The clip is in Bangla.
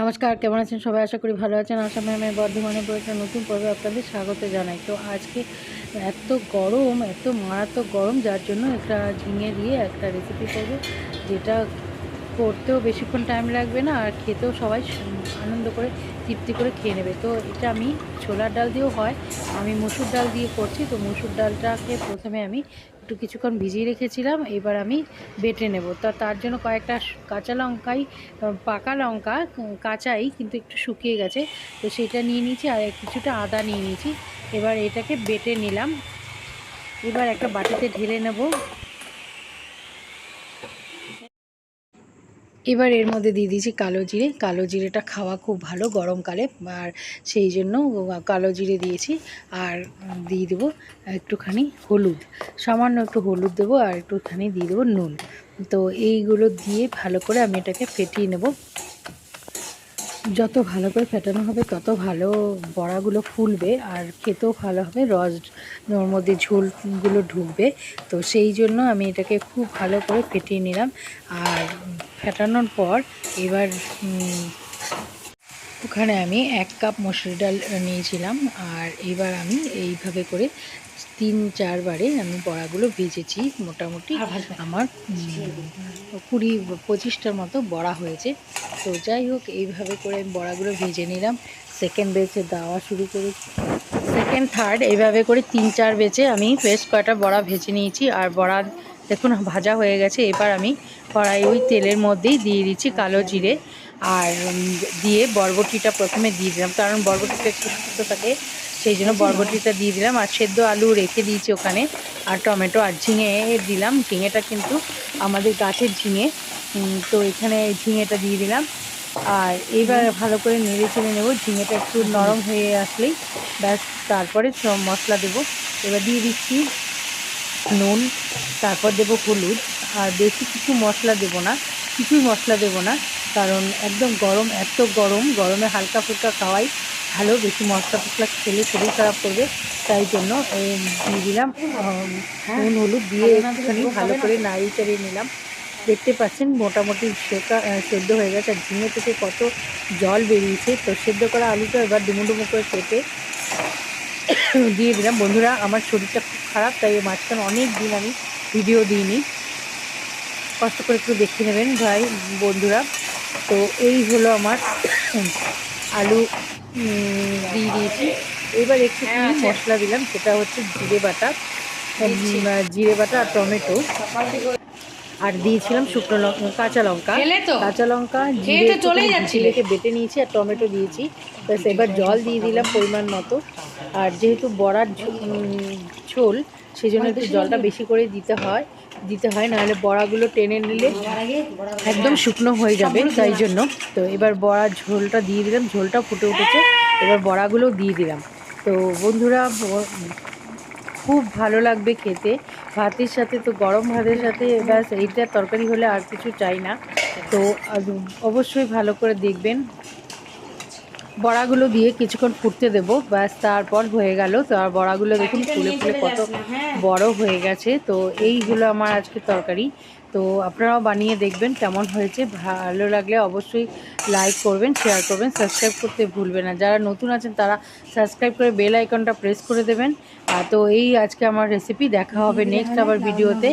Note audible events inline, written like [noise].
নমস্কার, কেমন আছেন সবাই? আশা করি ভালো আছেন। আসামে আমি বর্ধমানে একটা নতুন পর্বে আপনাদের স্বাগত জানাই। তো আজকে এত গরম, এত মারাত্মক গরম, যার জন্য একটা ঝিঙে দিয়ে একটা রেসিপি করব, যেটা করতেও বেশিক্ষণ টাইম লাগবে না আর খেতেও সবাই আনন্দ করে তৃপ্তি করে খেয়ে নেবে। তো এটা আমি ছোলার ডাল দিয়েও হয়, আমি মুসুর ডাল দিয়ে করছি। তো মুসুর ডালটাকে প্রথমে আমি একটু কিছুক্ষণ ভিজিয়ে রেখেছিলাম, এবার আমি বেটে নেব। তো তার জন্য কয়েকটা কাঁচা লঙ্কাই পাকা লঙ্কা কাঁচাই কিন্তু একটু শুকিয়ে গেছে। তো সেটা নিয়ে নিয়েছি আর কিছুটা আদা নিয়ে নিয়েছি। এবার এটাকে বেটে নিলাম। এবার একটা বাটিতে ঢেলে নেব। এবার এর মধ্যে দিয়ে দিয়েছি কালো জিরে। কালো জিরেটা খাওয়া খুব ভালো গরমকালে আর সেই জন্য কালো জিরে দিয়েছি। আর দিয়ে দেবো একটুখানি হলুদ। সামান্য একটু হলুদ দেবো আর একটুখানি দিয়ে দেবো নুন। তো এইগুলো দিয়ে ভালো করে আমি এটাকে ফেটিয়ে নেব। যত ভালো করে ফেটানো হবে, তত ভালো বড়াগুলো ফুলবে আর খেতেও ভালো হবে। রস ওর মধ্যে ঝোলগুলো ঢুকবে। তো সেই জন্য আমি এটাকে খুব ভালো করে ফেটিয়ে নিলাম। আর ফেটানোর পর এবার ওখানে আমি এক কাপ মসুর ডাল নিয়েছিলাম আর এবার আমি এইভাবে করে তিন চারবারে আমি বড়াগুলো ভেজেছি মোটামুটি। আমার কুড়ি পঁচিশটার মতো বড়া হয়েছে। তো যাই হোক এইভাবে করে আমি বড়াগুলো ভেজে নিলাম। সেকেন্ড বেচে দেওয়া শুরু করেছি। সেকেন্ড থার্ড এইভাবে করে তিন চার বেচে আমি বেশ কয়টা বড়া ভেজে নিয়েছি। আর বড়া দেখুন ভাজা হয়ে গেছে। এবার আমি কড়াই ওই তেলের মধ্যেই দিয়ে দিচ্ছি কালো জিরে আর দিয়ে বরবটিটা প্রথমে দিয়ে দিলাম, কারণ বরবটিটা একটু সুস্থ থাকে, সেই জন্য বরবটিটা দিয়ে দিলাম আর সেদ্ধ আলু রেখে দিয়েছি ওখানে, আর টমেটো আর ঝিঙে দিলাম, ঝিঙেটা কিন্তু আমাদের গাছের ঝিঙে তো এখানে ঝিঙেটা দিয়ে দিলাম, আর এইবার ভালো করে নেড়ে চেড়ে নেব, ঝিঙেটা একটু নরম হয়ে আসলেই, ব্যাস, তারপরে মশলা দেবো, এবার দিয়ে দিচ্ছি নুন, তারপর দেবো হলুদ, আর বেশি কিছু মশলা দেবো না, কিছুই মশলা দেবো না, কারণ একদম গরম, এত গরম, গরমে হালকা ফুলকা খাওয়াই ভালো, বেশি মশলা ফসলা খেলে শরীর খারাপ করবে, তাই জন্য দিয়ে দিলাম নুন, হলুদ দিয়ে একটুখানি ভালো করে নাড়িয়ে চাড়িয়ে নিলাম। দেখতে পাচ্ছেন, মোটামুটি শেখা সেদ্ধ হয়ে গেছে, আর ঝিঙে থেকে কত জল বেরিয়েছে, তো সেদ্ধ করা আলুটা এবার ডুমো ডুমো করে কেটে [coughs] দিয়ে দিলাম। বন্ধুরা আমার শরীরটা খুব খারাপ তাই মাঝখানে অনেক দিন আমি ভিডিও দিইনি। কষ্ট করে একটু দেখে নেবেন ভাই বন্ধুরা। তো এই হলো আমার [coughs] আলু দিয়ে দিয়েছি। এবার একটু মশলা দিলাম সেটা হচ্ছে জিরে বাটা জিরে বাটা আর টমেটো। আর দিয়েছিলাম শুকনো লঙ্কা কাঁচা লঙ্কা। কাঁচা লঙ্কা জিরেকে বেটে নিয়েছি আর টমেটো দিয়েছি। ব্যাস এবার জল দিয়ে দিলাম পরিমাণ মতো। আর যেহেতু বড়ার ঝোল সেই জন্য একটু জলটা বেশি করে দিতে হয়। দিতে হয় নাহলে বড়াগুলো টেনে নিলে একদম শুকনো হয়ে যাবে তাই জন্য। তো এবার বড়ার ঝোলটা দিয়ে দিলাম ঝোলটা ফুটে উঠেছে। এবার বড়াগুলো দিয়ে দিলাম। তো বন্ধুরা খুব ভালো লাগবে খেতে। ভাতের সাথে তো গরম ভাতের সাথে ব্যাস এইটা তরকারি হলে আর কিছু চাই না। তো অবশ্যই ভালো করে দেখবেন। বড়াগুলো দিয়ে কিছুক্ষণ ফুটতে দেব ব্যাস তারপর হয়ে গেল। তো আর বড়াগুলো দেখুন ফুলে ফুলে কত বড় হয়ে গেছে। তো এই হলো আমার আজকে তরকারি। তো আপনারাও বানিয়ে দেখবেন কেমন হয়েছে। ভালো লাগলে অবশ্যই লাইক করবেন শেয়ার করবেন সাবস্ক্রাইব করতে ভুলবেন না। যারা নতুন আছেন তারা সাবস্ক্রাইব করে বেল আইকনটা প্রেস করে দেবেন। তো এই আজকে আমার রেসিপি দেখা হবে নেক্সট আবার ভিডিওতে